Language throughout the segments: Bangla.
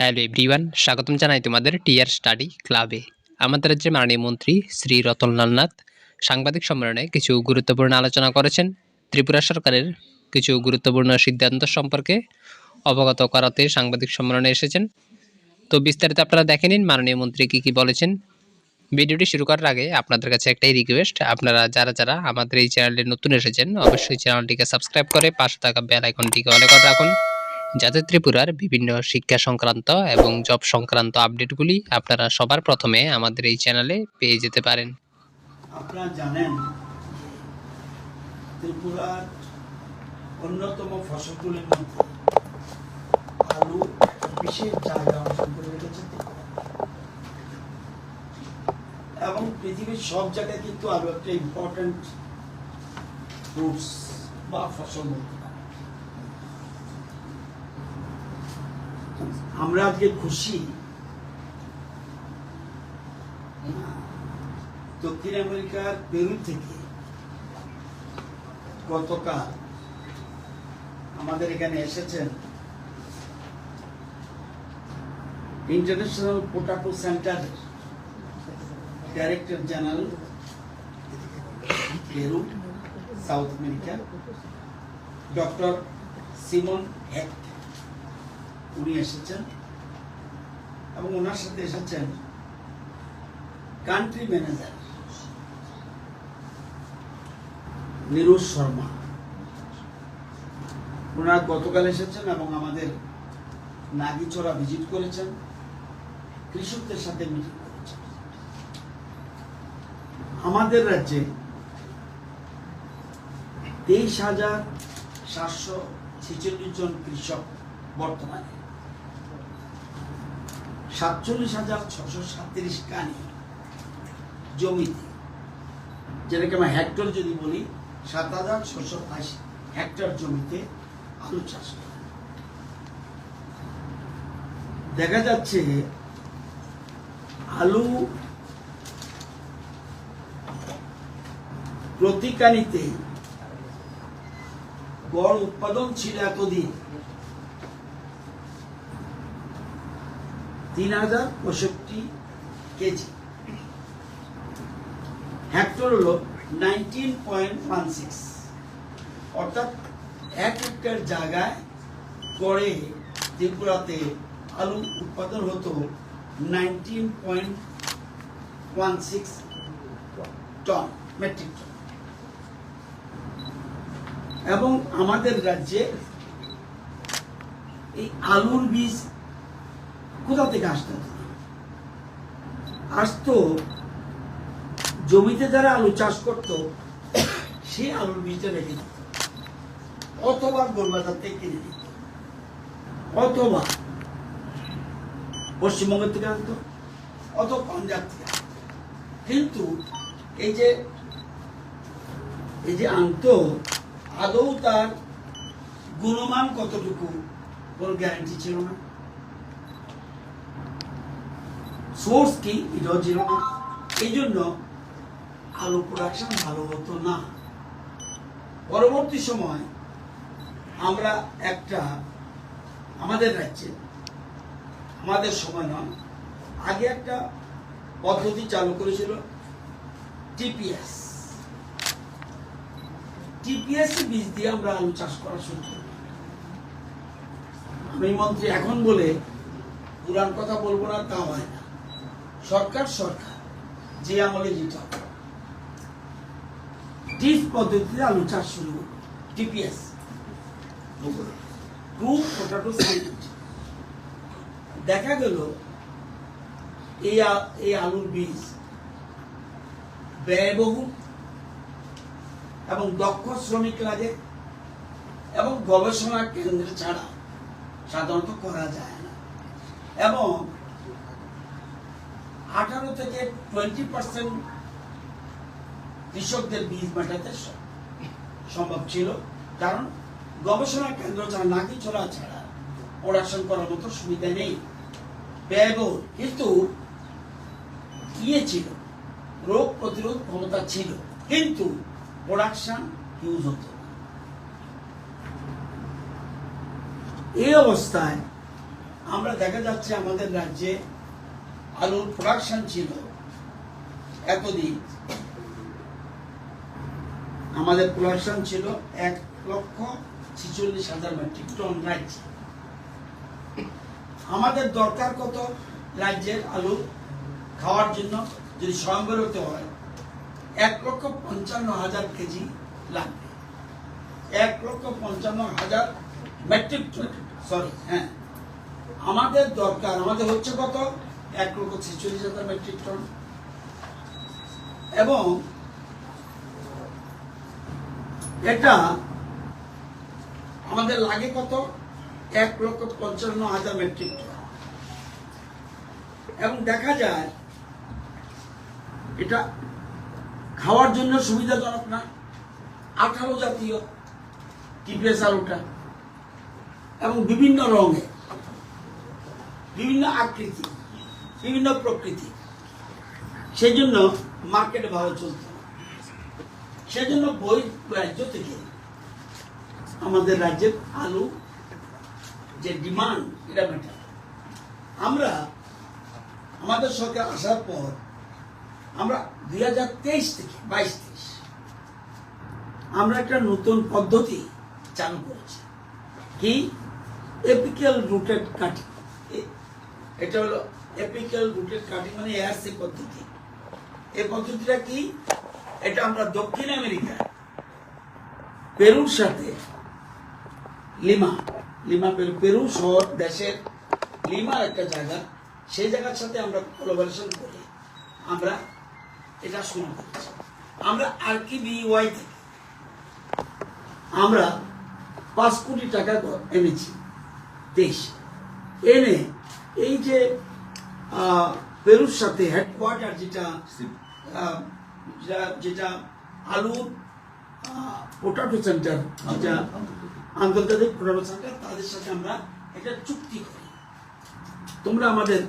হ্যালো এভরিওয়ান স্বাগতম জানাই তোমাদের টিয়ার স্টাডি ক্লাবে আমাদের রাজ্যের মাননীয় মন্ত্রী শ্রী রতনলাল নাথ সাংবাদিক সম্মেলনে কিছু গুরুত্বপূর্ণ আলোচনা করেছেন। ত্রিপুরা সরকারের কিছু গুরুত্বপূর্ণ সিদ্ধান্ত সম্পর্কে অবগত করাতে সাংবাদিক সম্মেলনে এসেছেন। তো বিস্তারিত আপনারা দেখে নিন, মাননীয় মন্ত্রী কী কী বলেছেন। ভিডিওটি শুরু করার আগে আপনাদের কাছে একটাই রিকোয়েস্ট আপনারা যারা যারা আমাদের এই চ্যানেলে নতুন এসেছেন, অবশ্যই চ্যানেলটিকে সাবস্ক্রাইব করে পাশে থাকা বেল আইকনটিকে অলে করে রাখুন। যাতে ত্রিপুরার বিভিন্ন শিক্ষা সংক্রান্ত এবং জব সংক্রান্ত আপডেটগুলি আপনারা সবার প্রথমে আমাদের এই চ্যানেলে পেয়ে যেতে পারেন। আপনারা জানেন, ত্রিপুরার অন্যতম ফসলগুলির মধ্যে আলু বিশেষ জায়গা অর্জন করে রেখেছে এবং পৃথিবীর সব জায়গায় কিন্তু আলু একটা ইম্পর্টেন্ট ফ্রুটস বা ফসল বলতে আমরা আজকে খুশি। দক্ষিণ আমেরিকার পেরু থেকে গতকাল আমাদের এখানে এসেছেন international potato centre director general Peru south America doctor Simon Heck উনি এসেছেন এবং ওনার সাথে এসেছেন কান্ট্রি ম্যানেজার নিরুজ শর্মা। ওনারা গতকাল এসেছেন এবং আমাদের নাগিচড়া ভিজিট করেছেন, কৃষকদের সাথে মিটিং করেছেন। আমাদের রাজ্যে তেইশ হাজার সাতশো ছেচল্লিশ জন কৃষক বর্তমানে সাতচল্লিশ হাজার ছশো সাতত্রিশ কানি জমিতে। যেটাকে আমরা হেক্টর যদি বলি, সাত হাজার ছশো আশি হেক্টর জমিতে আলু চাষ করে দেখা যাচ্ছে আলু প্রতিকানিতে গড় উৎপাদন ছিল এতদিন। তিন হাজার পঁয়ষট্টি কেজি। হেক্টর হলো নাইনটিন পয়েন্ট ওয়ান সিক্স অর্থাৎ এক হেক্টর জায়গায় গড়ে ত্রিপুরাতে আলু উৎপাদন হতো nineteen point one six ton metric ton এবং আমাদের রাজ্যে এই আলুর বীজ কোথা থেকে আসতে আসতো জমিতে যারা আলু চাষ করতো, সে আলুর বীজটা রেখে দিত। অথবা গোলবাজার থেকে কিনে দিত। অথবা পশ্চিমবঙ্গ থেকে আনতো অত পাঞ্জাব থেকে কিন্তু এই যে এই যে আনতো, আদৌ তার গুণমান কতটুকু, কোনো গ্যারান্টি ছিল না। সোর্স কি? ছিল না এই জন্য আলু প্রোডাকশন ভালো হতো না। পরবর্তী সময় আমরা একটা আমাদের রাজ্যে, আমাদের সময় নয়, আগে একটা পদ্ধতি চালু করেছিল টিপিএস টিপিএস বীজ দিয়ে আমরা আলু চাষ করা শুরু করি। আমি মন্ত্রী এখন বলে পুরান কথা বলব না, তা হয় না। সরকার সরকার, যে আমলে যেটা ডিপ পদ্ধতিতে আলু চাষ শুরু টিপিএস দেখা গেল, এই এই আলুর বীজ ব্যয়বহুল এবং দক্ষ শ্রমিক লাগে এবং গবেষণা কেন্দ্র ছাড়া সাধারণত করা যায় না। এবং আঠারো থেকে টোয়েন্টি পার্সেন্ট কৃষকদের বীজ মেটাতে সম্ভব ছিল। কারণ গবেষণা কেন্দ্র ছাড়া নাকি ছড়া ছাড়া প্রোডাকশন করার মতো সুবিধা নেই। ব্যয়বহুল। কিন্তু ইয়ে ছিল। রোগ প্রতিরোধ ক্ষমতা ছিল। কিন্তু প্রোডাকশন ইউজ হতো এই অবস্থায় আমরা দেখা যাচ্ছে আমাদের রাজ্যে আলুর প্রোডাকশন ছিল। এতদিন। আমাদের প্রোডাকশন ছিল এক লক্ষ ছিচল্লিশ হাজার মেট্রিক টন রাজ্যে। আমাদের দরকার কত রাজ্যের আলু খাওয়ার জন্য? যদি স্বয়ংবরত হয়, এক লক্ষ পঞ্চান্ন হাজার কেজি লাগবে। এক লক্ষ পঞ্চান্ন হাজার মেট্রিক টন সরি হ্যাঁ। আমাদের দরকার, আমাদের হচ্ছে কত? এক লক্ষ ছেচল্লিশ হাজার মেট্রিক টন। এবং এটা আমাদের লাগে কত? এক লক্ষ পঞ্চান্ন হাজার মেট্রিক টন। এবং দেখা যায়, এটা খাওয়ার জন্য সুবিধাজনক না। আঠারো জাতীয় টিপিএস আলুটা এবং বিভিন্ন রঙে, বিভিন্ন আকৃতি বিভিন্ন প্রকৃতি। সেই জন্য মার্কেটে ভালো চলতো। সেজন্য বই রাজ্য থেকে আমাদের রাজ্যের আলু যে ডিমান্ড এটা মেটা আমরা, আমাদের সরকার আসার পর আমরা দুই হাজার তেইশ থেকে বাইশ তেইশ আমরা একটা নতুন পদ্ধতি চালু করেছি। কি? এপিক্যাল রুটেড কাটিং এটা হলো এপিক্যাল রুটেড কাটিং মানে এআরসি পদ্ধতি। এই পদ্ধতিটা কি? এটা আমরা দক্ষিণ আমেরিকা, পেরুর সাথে লিমা লিমা পেরু পেরু শহর দেশের লিমার একটা জায়গা। সেই জায়গার সাথে আমরা কোলাবোরেশন করি আমরা এটা শুরু করেছি। আমরা আর কি বিওয়াই থেকে আমরা পাঁচ কোটি টাকা এনেছি দেশ। এনে এই যে পেরুর সাথে হেডকোয়ার্টার যেটা যেটা- আলুর পোটাটো সেন্টার যেটা আন্তর্জাতিক পোটাটো সেন্টার তাদের সাথে আমরা একটা চুক্তি করি। তোমরা আমাদের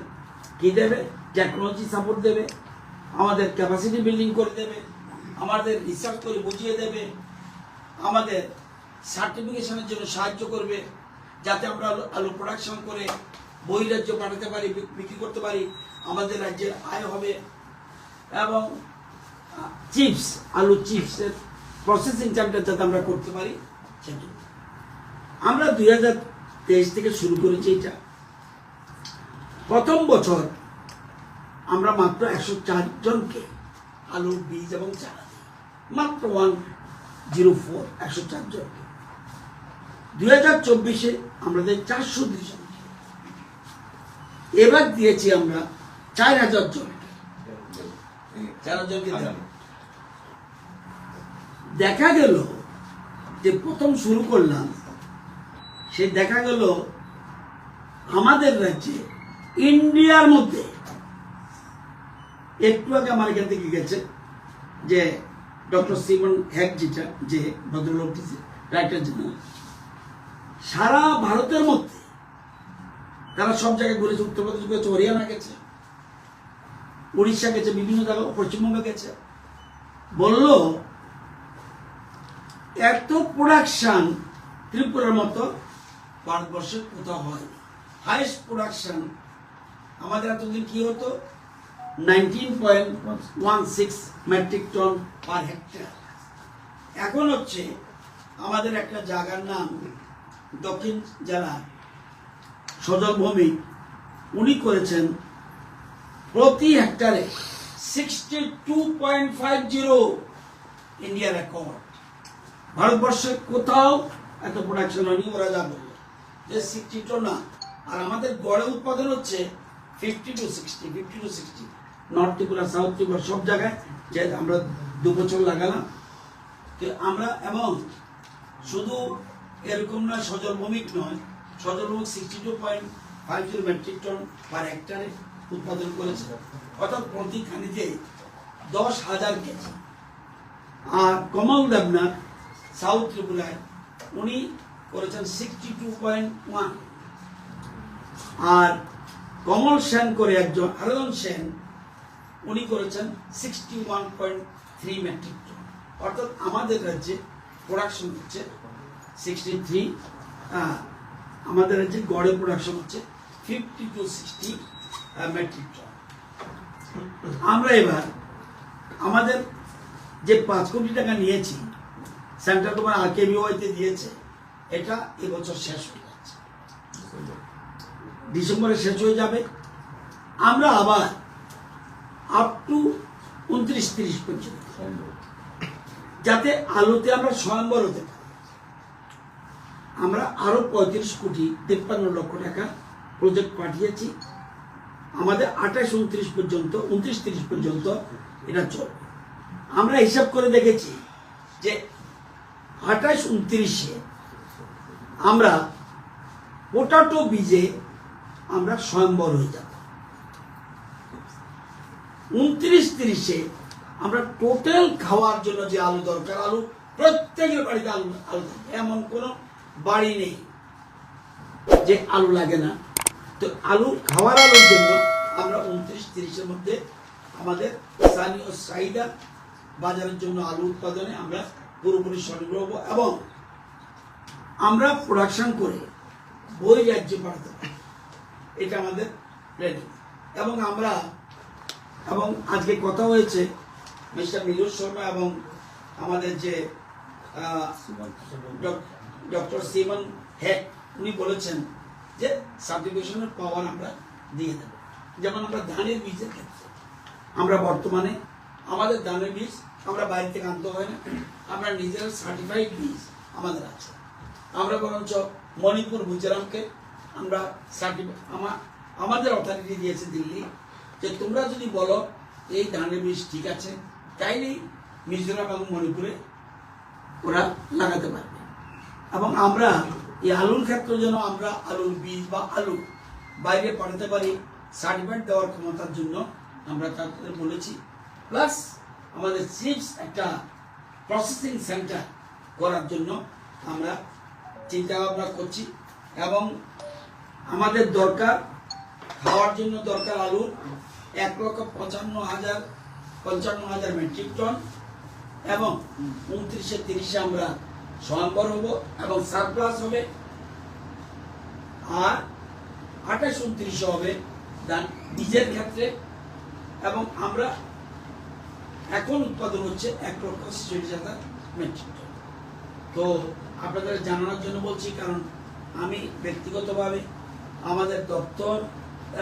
কি দেবে? টেকনোলজি সাপোর্ট দেবে আমাদের ক্যাপাসিটি বিল্ডিং করে দেবে আমাদের রিসার্চ করে বুঝিয়ে দেবে আমাদের সার্টিফিকেশনের জন্য সাহায্য করবে যাতে আমরা আলু প্রোডাকশন করে বহিরাজ্য পাঠাতে পারি বিক- বিক্রি করতে পারি, আমাদের রাজ্যের আয় হবে। এবং চিপস আলু চিপসের প্রসেসিং সেন্টার যাতে আমরা করতে পারি সেজন্য আমরা দুই হাজার তেইশ থেকে শুরু করেছি এটা। প্রথম বছর আমরা মাত্র একশো চার জনকে আলুর বীজ এবং চারা মাত্র ওয়ান জিরো ফোর একশো চার জনকে। দুই হাজার চব্বিশে আমাদের চারশো দুই জনকে এবার দিয়েছি আমরা চার হাজার জনকে দিলাম। দেখা গেল যে প্রথম শুরু করলাম সে দেখা গেল আমাদের রাজ্যে ইন্ডিয়ার মধ্যে একটু আগে আমার এখান থেকে গেছে যে ডক্টর সিমন হ্যাক যেটা যে ভদ্রলোক রাইটার জেনারেল সারা ভারতের মধ্যে তারা সব জায়গায় ঘুরেছে উত্তরপ্রদেশ গেছে, হরিয়ানা গেছে, উড়িষ্যা গেছে, বিভিন্ন জায়গা পশ্চিমবঙ্গে গেছে। বলল, এত প্রোডাকশন ত্রিপুরার মতো ভারতবর্ষে কোথাও হয় হাইস্ট প্রোডাকশন আমাদের এতদিন কি হতো? Nineteen point one six metric ton per hectare এখন হচ্ছে আমাদের একটা জায়গার নাম দক্ষিণ জেলার সজল ভূমি উনি করেছেন প্রতি হেক্টরে sixty two point five zero India record ভারতবর্ষে কোথাও এত প্রোডাকশন হয়নি, ওরা যা বলল। যে সিক্সটি টু না, আর আমাদের গড়ে উৎপাদন হচ্ছে fifty two sixty fifty two sixty north Tripura south Tripura সব জায়গায় যে আমরা দু বছর লাগালাম। তো আমরা এবং শুধু এরকম না সজল ভূমিক নয় Sajal Bhowmik sixty two point five zero metric ton per হেক্টারে উৎপাদন করেছে। অর্থাৎ প্রতি খানিতে দশ হাজার কেজি। আর কমল দেবনাথ, সাউথ ত্রিপুরায় উনি করেছেন সিক্সটি টু পয়েন্ট ওয়ান আর কমল সেন করে একজন আরেকজন সেন, উনি করেছেন sixty one point three metric ton অর্থাৎ আমাদের রাজ্যে প্রোডাকশন হচ্ছে সিক্সটি থ্রি আমাদের রাজ্যে গড়ে প্রোডাকশন হচ্ছে fifty two sixty metric ton আমরা এবার আমাদের যে পাঁচ কোটি টাকা নিয়েছি সেন্ট্রাল গভর্নমেন্ট আর কেবিওয়াইতে দিয়েছে, এটা এবছর শেষ হয়ে যাচ্ছে। ডিসেম্বরে শেষ হয়ে যাবে। আমরা আবার আপ টু উনত্রিশ, তিরিশ পর্যন্ত। যাতে আলুতে আমরা স্বয়ম্বর হতে পারি। আমরা আরও পঁয়ত্রিশ কোটি তিপ্পান্ন লক্ষ টাকা প্রজেক্ট পাঠিয়েছি। আমাদের আঠাশ, উনত্রিশ পর্যন্ত, উনত্রিশ, তিরিশ পর্যন্ত এটা চলবে আমরা হিসাব করে দেখেছি যে আঠাশ, উনত্রিশে আমরা পোটাটো বীজে আমরা স্বয়ম্বর হয়ে যাব। উনত্রিশ, তিরিশে আমরা টোটাল খাওয়ার জন্য যে আলু দরকার, আলু প্রত্যেকের বাড়িতে আলু আলু। এমন কোনো বাড়ি নেই। যে আলু লাগে না। তো আলু খাওয়ার আলুর জন্য আমরা উনত্রিশ তিরিশের মধ্যে আমাদের স্থানীয় চাহিদা বাজারের জন্য আলু উৎপাদনে আমরা পুরোপুরি স্বনির্ভর হব এবং আমরা প্রোডাকশন করে বই রাজ্যে পাঠাতে পারি। এটা আমাদের প্ল্যানিং এবং আমরা এবং আজকে কথা হয়েছে মিস্টার মিলুর শর্মা এবং আমাদের যে ডক্টর সিমন হেক, উনি বলেছেন যে সার্টিফিকেশনের পাওয়ার আমরা দিয়ে দেব। যেমন আমরা ধানের বীজের ক্ষেত্রে। আমরা বর্তমানে আমাদের ধানের বীজ আমরা বাইরে থেকে আনতে হয় না। আমরা নিজের সার্টিফাইড বীজ আমাদের আছে। আমরা বরঞ্চ মণিপুর, মিজোরামকে আমরা সার্টিফাই আমাদের অথরিটি দিয়েছে দিল্লি যে তোমরা যদি বলো, এই ধানের বীজ ঠিক আছে, তাইলেই মিজোরাম এবং মণিপুরে ওরা লাগাতে পারবে এবং আমরা এই আলুর ক্ষেত্রে যেন আমরা আলুর বীজ বা আলু বাইরে পাঠাতে পারি সার্টিফিকেট দেওয়ার ক্ষমতার জন্য আমরা তাদের বলেছি। প্লাস আমাদের চিপস একটা প্রসেসিং সেন্টার করার জন্য আমরা চিন্তা ভাবনা করছি এবং আমাদের দরকার, খাওয়ার জন্য দরকার আলুর এক লক্ষ পঞ্চান্ন হাজার পঞ্চান্ন হাজার মেট্রিক টন এবং উনত্রিশে তিরিশে আমরা স্বয়ম্বর হব এবং সারপ্লাস হবে আর আঠাশ উনত্রিশে হবে বীজের ক্ষেত্রে এবং আমরা এখন উৎপাদন হচ্ছে এক লক্ষ ছেচল্লিশ হাজার মেট্রিক টন তো আপনাদের জানানোর জন্য বলছি, কারণ আমি ব্যক্তিগতভাবে আমাদের দপ্তর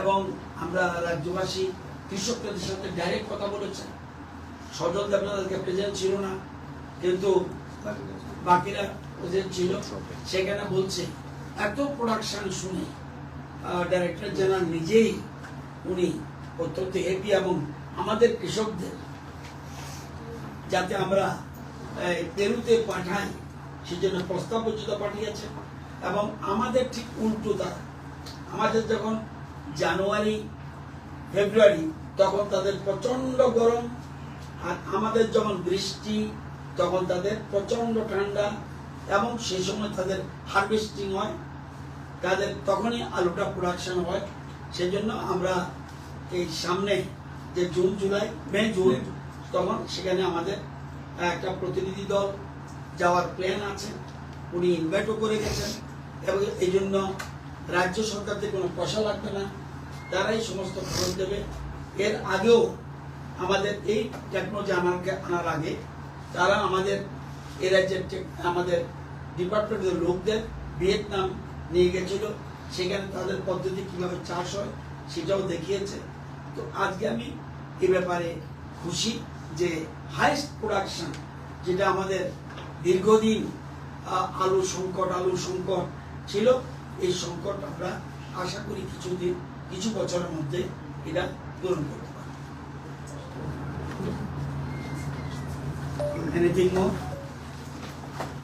এবং আমরা রাজ্যবাসী, কৃষকদের সাথে ডাইরেক্ট কথা বলেছেন সজল দেবনাথকে প্রেজেন্ট ছিল না, কিন্তু বাকিরা প্রেজেন্ট ছিল। সেখানে বলছে এত প্রোডাকশন শুনে ডাইরেক্টর জেনারেল নিজেই উনি অত্যন্ত হ্যাপি এবং আমাদের কৃষকদের যাতে আমরা পেরুতে পাঠাই সেজন্য প্রস্তাব পর্যন্ত পাঠিয়েছে এবং আমাদের ঠিক উল্টো তারা। আমাদের যখন জানুয়ারি ফেব্রুয়ারি তখন তাদের প্রচণ্ড গরম আর আমাদের যখন বৃষ্টি তখন তাদের প্রচণ্ড ঠান্ডা এবং সেই সময় তাদের হারভেস্টিং হয় তাদের তখনই আলুটা প্রোডাকশন হয়। সেজন্য আমরা এই সামনে যে জুন জুলাই মে জুন তখন সেখানে আমাদের একটা প্রতিনিধি দল যাওয়ার প্ল্যান আছে। উনি ইনভাইটও করে গেছেন এবং এই জন্য রাজ্য সরকার থেকে কোনো পয়সা লাগবে না। তারাই সমস্ত খরচ দেবে। এর আগেও আমাদের এই টেকনোলজি আনার আনার আগে তারা আমাদের এ রাজ্যের আমাদের ডিপার্টমেন্টের লোকদের ভিয়েতনাম নিয়ে গেছিল। সেখানে তাদের পদ্ধতি কীভাবে চাষ হয় সেটাও দেখিয়েছে। তো আজকে আমি এ ব্যাপারে খুশি যে হাইস্ট প্রোডাকশন যেটা আমাদের দীর্ঘদিন আলু সংকট আলু সংকট ছিল, এই সংকট আমরা আশা করি কিছুদিন, কিছু বছরের মধ্যে এটা পূরণ করতে Dinagin mo?